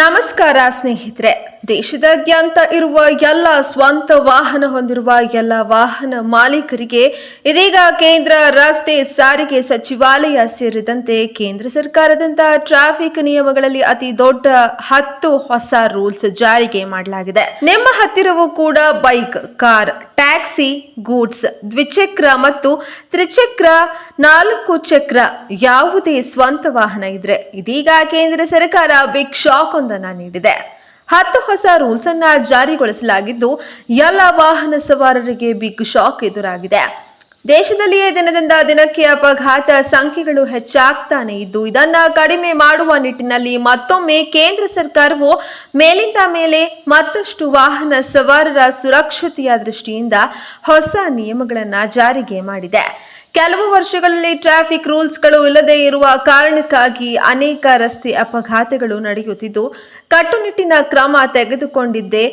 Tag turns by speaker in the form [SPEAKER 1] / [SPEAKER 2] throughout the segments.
[SPEAKER 1] ನಮಸ್ಕಾರ ಸ್ನೇಹಿತರೆ. ದೇಶದಾದ್ಯಂತ ಇರುವ ಎಲ್ಲ ಸ್ವಂತ ವಾಹನ ಹೊಂದಿರುವ ಎಲ್ಲ ವಾಹನ ಮಾಲೀಕರಿಗೆ ಇದೀಗ ಕೇಂದ್ರ ರಸ್ತೆ ಸಾರಿಗೆ ಸಚಿವಾಲಯ ಸೇರಿದಂತೆ ಕೇಂದ್ರ ಸರ್ಕಾರದಂತಹ ಟ್ರಾಫಿಕ್ ನಿಯಮಗಳಲ್ಲಿ ಅತಿ ದೊಡ್ಡ ಹತ್ತು ಹೊಸ ರೂಲ್ಸ್ ಜಾರಿಗೆ ಮಾಡಲಾಗಿದೆ. ನಿಮ್ಮ ಹತ್ತಿರವೂ ಕೂಡ ಬೈಕ್, ಕಾರ್ ಟ್ಯಾಕ್ಸಿ, ಗೂಡ್ಸ್, ದ್ವಿಚಕ್ರ ಮತ್ತು ತ್ರಿಚಕ್ರ ನಾಲ್ಕು ಚಕ್ರ ಯಾವುದೇ ಸ್ವಂತ ವಾಹನ ಇದ್ರೆ ಇದೀಗ ಕೇಂದ್ರ ಸರ್ಕಾರ ಬಿಗ್ ಶಾಕ್ ಒಂದನ್ನ ನೀಡಿದೆ. ಹತ್ತು ಹೊಸ ರೂಲ್ಸ್ ಅನ್ನ ಜಾರಿಗೊಳಿಸಲಾಗಿದ್ದು, ಎಲ್ಲ ವಾಹನ ಸವಾರರಿಗೆ ಬಿಗ್ ಶಾಕ್ ಎದುರಾಗಿದೆ. ದೇಶದಲ್ಲಿಯೇ ದಿನದಿಂದ ದಿನಕ್ಕೆ ಅಪಘಾತ ಸಂಖ್ಯೆಗಳು ಹೆಚ್ಚಾಗ್ತಾನೆ ಇದ್ದು, ಇದನ್ನ ಕಡಿಮೆ ಮಾಡುವ ನಿಟ್ಟಿನಲ್ಲಿ ಮತ್ತೊಮ್ಮೆ ಕೇಂದ್ರ ಸರ್ಕಾರವು ಮೇಲಿಂದ ಮೇಲೆ ಮತ್ತಷ್ಟು ವಾಹನ ಸವಾರರ ಸುರಕ್ಷತೆಯ ದೃಷ್ಟಿಯಿಂದ ಹೊಸ ನಿಯಮಗಳನ್ನು ಜಾರಿಗೆ ಮಾಡಿದೆ. ಕೆಲವು ವರ್ಷಗಳಲ್ಲಿ ಟ್ರಾಫಿಕ್ ರೂಲ್ಸ್ಗಳು ಇಲ್ಲದೇ ಇರುವ ಕಾರಣಕ್ಕಾಗಿ ಅನೇಕ ರಸ್ತೆ ಅಪಘಾತಗಳು ನಡೆಯುತ್ತಿದ್ದು, ಕಟ್ಟುನಿಟ್ಟಿನ ಕ್ರಮ ತೆಗೆದುಕೊಂಡಿದ್ದೆ.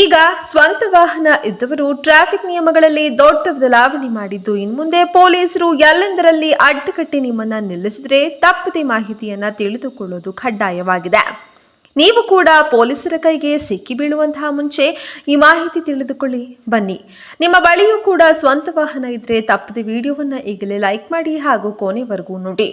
[SPEAKER 1] ಈಗ ಸ್ವಂತ ವಾಹನ ಇದ್ದವರು ಟ್ರಾಫಿಕ್ ನಿಯಮಗಳಲ್ಲಿ ದೊಡ್ಡ ಬದಲಾವಣೆ ಮಾಡಿದ್ದು ಇನ್ಮುಂದೆ ಪೊಲೀಸರು ಎಲ್ಲೆಂದರಲ್ಲಿ ಅಡ್ಡಗಟ್ಟಿ ನಿಮ್ಮನ್ನ ನಿಲ್ಲಿಸಿದ್ರೆ ತಪ್ಪದೆ ಮಾಹಿತಿಯನ್ನ ತಿಳಿದುಕೊಳ್ಳೋದು ಕಡ್ಡಾಯವಾಗಿದೆ. ನೀವು ಕೂಡ ಪೊಲೀಸರ ಕೈಗೆ ಸಿಕ್ಕಿ ಬೀಳುವಂತಹ ಮುಂಚೆ ಈ ಮಾಹಿತಿ ತಿಳಿದುಕೊಳ್ಳಿ. ಬನ್ನಿ. ನಿಮ್ಮ ಬಳಿಯೂ ಕೂಡ ಸ್ವಂತ ವಾಹನ ಇದ್ರೆ ತಪ್ಪದೆ ವಿಡಿಯೋವನ್ನ ಈಗಲೇ ಲೈಕ್ ಮಾಡಿ ಹಾಗೂ ಕೊನೆವರೆಗೂ ನೋಡಿ.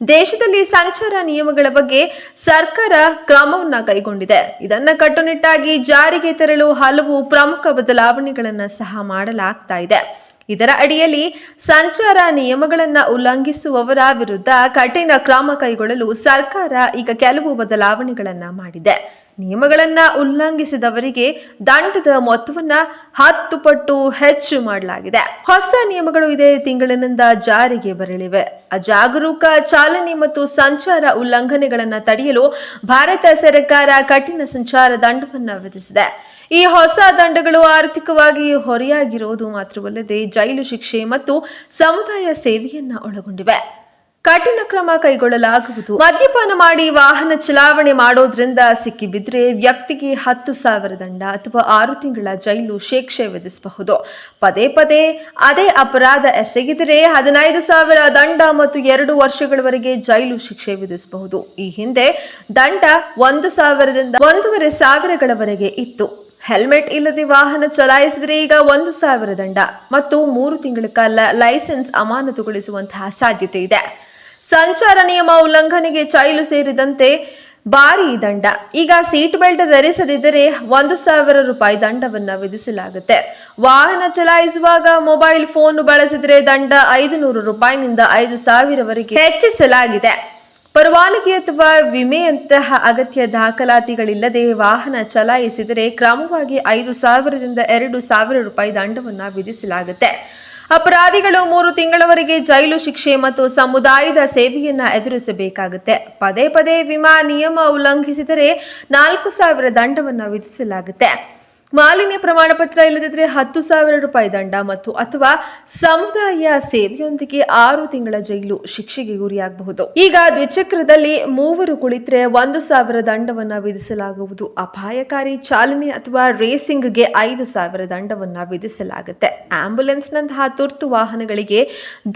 [SPEAKER 1] ದೇಶದಲ್ಲಿ ಸಂಚಾರ ನಿಯಮಗಳ ಬಗ್ಗೆ ಸರ್ಕಾರ ಕ್ರಮವನ್ನ ಕೈಗೊಂಡಿದೆ. ಇದನ್ನ ಕಟ್ಟುನಿಟ್ಟಾಗಿ ಜಾರಿಗೆ ತರಲು ಹಲವು ಪ್ರಮುಖ ಬದಲಾವಣೆಗಳನ್ನ ಸಹ ಮಾಡಲಾಗ್ತಾ ಇದೆ. ಇದರ ಅಡಿಯಲ್ಲಿ ಸಂಚಾರ ನಿಯಮಗಳನ್ನು ಉಲ್ಲಂಘಿಸುವವರ ವಿರುದ್ಧ ಕಠಿಣ ಕ್ರಮ ಕೈಗೊಳ್ಳಲು ಸರ್ಕಾರ ಈಗ ಕೆಲವು ಬದಲಾವಣೆಗಳನ್ನು ಮಾಡಿದೆ. ನಿಯಮಗಳನ್ನ ಉಲ್ಲಂಘಿಸಿದವರಿಗೆ ದಂಡದ ಮೊತ್ತವನ್ನ ಹತ್ತು ಪಟ್ಟು ಹೆಚ್ಚು ಮಾಡಲಾಗಿದೆ. ಹೊಸ ನಿಯಮಗಳು ಇದೇ ತಿಂಗಳಿನಿಂದ ಜಾರಿಗೆ ಬರಲಿವೆ. ಅಜಾಗರೂಕ ಚಾಲನೆ ಮತ್ತು ಸಂಚಾರ ಉಲ್ಲಂಘನೆಗಳನ್ನು ತಡೆಯಲು ಭಾರತ ಸರ್ಕಾರ ಕಠಿಣ ಸಂಚಾರ ದಂಡವನ್ನು ವಿಧಿಸಿದೆ. ಈ ಹೊಸ ದಂಡಗಳು ಆರ್ಥಿಕವಾಗಿ ಹೊರೆಯಾಗಿರುವುದು ಮಾತ್ರವಲ್ಲದೆ ಜೈಲು ಶಿಕ್ಷೆ ಮತ್ತು ಸಮುದಾಯ ಸೇವೆಯನ್ನ ಒಳಗೊಂಡಿವೆ. ಕಠಿಣ ಕ್ರಮ ಕೈಗೊಳ್ಳಲಾಗುವುದು. ಮದ್ಯಪಾನ ಮಾಡಿ ವಾಹನ ಚಲಾವಣೆ ಮಾಡೋದ್ರಿಂದ ಸಿಕ್ಕಿಬಿದ್ರೆ ವ್ಯಕ್ತಿಗೆ ಹತ್ತು ಸಾವಿರ ದಂಡ ಅಥವಾ ಆರು ತಿಂಗಳ ಜೈಲು ಶಿಕ್ಷೆ ವಿಧಿಸಬಹುದು. ಪದೇ ಪದೇ ಅದೇ ಅಪರಾಧ ಎಸಗಿದರೆ ಹದಿನೈದು ಸಾವಿರ ದಂಡ ಮತ್ತು ಎರಡು ವರ್ಷಗಳವರೆಗೆ ಜೈಲು ಶಿಕ್ಷೆ ವಿಧಿಸಬಹುದು. ಈ ಹಿಂದೆ ದಂಡ ಒಂದು ಸಾವಿರದಿಂದ ಒಂದೂವರೆ ಸಾವಿರಗಳವರೆಗೆ ಇತ್ತು. ಹೆಲ್ಮೆಟ್ ಇಲ್ಲದೆ ವಾಹನ ಚಲಾಯಿಸಿದರೆ ಈಗ ಒಂದು ಸಾವಿರ ದಂಡ ಮತ್ತು ಮೂರು ತಿಂಗಳ ಕಾಲ ಲೈಸೆನ್ಸ್ ಅಮಾನತುಗೊಳಿಸುವಂತಹ ಸಾಧ್ಯತೆ ಇದೆ. ಸಂಚಾರ ನಿಯಮ ಉಲ್ಲಂಘನೆಗೆ ಚೈಲು ಸೇರಿದಂತೆ ಭಾರಿ ದಂಡ. ಈಗ ಸೀಟ್ ಬೆಲ್ಟ್ ಧರಿಸದಿದ್ದರೆ ಒಂದು ಸಾವಿರ ರೂಪಾಯಿ ದಂಡವನ್ನ ವಿಧಿಸಲಾಗುತ್ತೆ. ವಾಹನ ಚಲಾಯಿಸುವಾಗ ಮೊಬೈಲ್ ಫೋನ್ ಬಳಸಿದರೆ ದಂಡ ಐದು ನೂರು ರೂಪಾಯಿನಿಂದ ಐದು ಸಾವಿರವರೆಗೆ ಹೆಚ್ಚಿಸಲಾಗಿದೆ. ಪರವಾನಗಿ ಅಥವಾ ವಿಮೆಯಂತಹ ಅಗತ್ಯ ದಾಖಲಾತಿಗಳಿಲ್ಲದೆ ವಾಹನ ಚಲಾಯಿಸಿದರೆ ಕ್ರಮವಾಗಿ ಐದು ಸಾವಿರದಿಂದ ಎರಡು ಸಾವಿರ ರೂಪಾಯಿ ದಂಡವನ್ನು ವಿಧಿಸಲಾಗುತ್ತೆ. ಅಪರಾಧಿಗಳು ಮೂರು ತಿಂಗಳವರೆಗೆ ಜೈಲು ಶಿಕ್ಷೆ ಮತ್ತು ಸಮುದಾಯದ ಸೇವೆಯನ್ನ ಎದುರಿಸಬೇಕಾಗುತ್ತೆ. ಪದೇ ಪದೇ ವಿಮಾ ನಿಯಮ ಉಲ್ಲಂಘಿಸಿದರೆ ನಾಲ್ಕು ಸಾವಿರ ದಂಡವನ್ನು ವಿಧಿಸಲಾಗುತ್ತೆ. ಮಾಲಿನ್ಯ ಪ್ರಮಾಣ ಪತ್ರ ಇಲ್ಲದಿದ್ದರೆ ಹತ್ತು ಸಾವಿರ ರೂಪಾಯಿ ದಂಡ ಮತ್ತು ಅಥವಾ ಸಮುದಾಯ ಸೇವೆಯೊಂದಿಗೆ ಆರು ತಿಂಗಳ ಜೈಲು ಶಿಕ್ಷೆಗೆ ಗುರಿಯಾಗಬಹುದು. ಈಗ ದ್ವಿಚಕ್ರದಲ್ಲಿ ಮೂವರು ಕುಳಿತರೆ ಒಂದು ಸಾವಿರ ದಂಡವನ್ನ ವಿಧಿಸಲಾಗುವುದು. ಅಪಾಯಕಾರಿ ಚಾಲನೆ ಅಥವಾ ರೇಸಿಂಗ್ಗೆ ಐದು ಸಾವಿರ ದಂಡವನ್ನ ವಿಧಿಸಲಾಗುತ್ತೆ. ಆಂಬ್ಯುಲೆನ್ಸ್ನಂತಹ ತುರ್ತು ವಾಹನಗಳಿಗೆ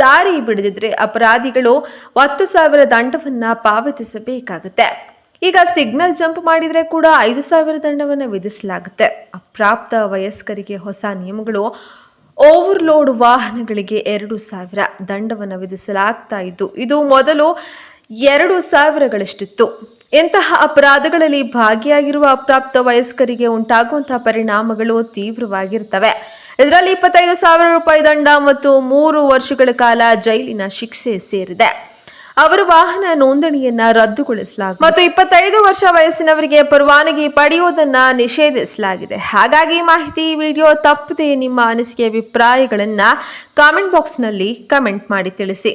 [SPEAKER 1] ದಾರಿ ಬಿಡದಿದ್ರೆ ಅಪರಾಧಿಗಳು ಹತ್ತು ಸಾವಿರ ದಂಡವನ್ನ ಪಾವತಿಸಬೇಕಾಗುತ್ತೆ. ಈಗ ಸಿಗ್ನಲ್ ಜಂಪ್ ಮಾಡಿದರೆ ಕೂಡ ಐದು ಸಾವಿರ ದಂಡವನ್ನು ವಿಧಿಸಲಾಗುತ್ತೆ. ಅಪ್ರಾಪ್ತ ವಯಸ್ಕರಿಗೆ ಹೊಸ ನಿಯಮಗಳು. ಓವರ್ಲೋಡ್ ವಾಹನಗಳಿಗೆ ಎರಡು ಸಾವಿರ ದಂಡವನ್ನು ವಿಧಿಸಲಾಗ್ತಾ ಇದ್ದು, ಇದು ಮೊದಲು ಎರಡು ಸಾವಿರಗಳಷ್ಟಿತ್ತು. ಇಂತಹ ಅಪರಾಧಗಳಲ್ಲಿ ಭಾಗಿಯಾಗಿರುವ ಅಪ್ರಾಪ್ತ ವಯಸ್ಕರಿಗೆ ಉಂಟಾಗುವಂತಹ ಪರಿಣಾಮಗಳು ತೀವ್ರವಾಗಿರ್ತವೆ. ಇದರಲ್ಲಿ ಇಪ್ಪತ್ತೈದು ಸಾವಿರ ರೂಪಾಯಿ ದಂಡ ಮತ್ತು ಮೂರು ವರ್ಷಗಳ ಕಾಲ ಜೈಲಿನ ಶಿಕ್ಷೆ ಸೇರಿದೆ. ಅವರ ವಾಹನ ನೋಂದಣಿಯನ್ನ ರದ್ದುಗೊಳಿಸಲಾಗಿದೆ ಮತ್ತು ಇಪ್ಪತ್ತೈದು ವರ್ಷ ವಯಸ್ಸಿನವರಿಗೆ ಪರವಾನಗಿ ಪಡೆಯುವುದನ್ನ ನಿಷೇಧಿಸಲಾಗಿದೆ. ಹಾಗಾಗಿ ಮಾಹಿತಿ ವಿಡಿಯೋ ತಪ್ಪದೆ ನಿಮ್ಮ ಅನಿಸಿಕೆ ಅಭಿಪ್ರಾಯಗಳನ್ನ ಕಾಮೆಂಟ್ ಬಾಕ್ಸ್ನಲ್ಲಿ ಕಮೆಂಟ್ ಮಾಡಿ ತಿಳಿಸಿ.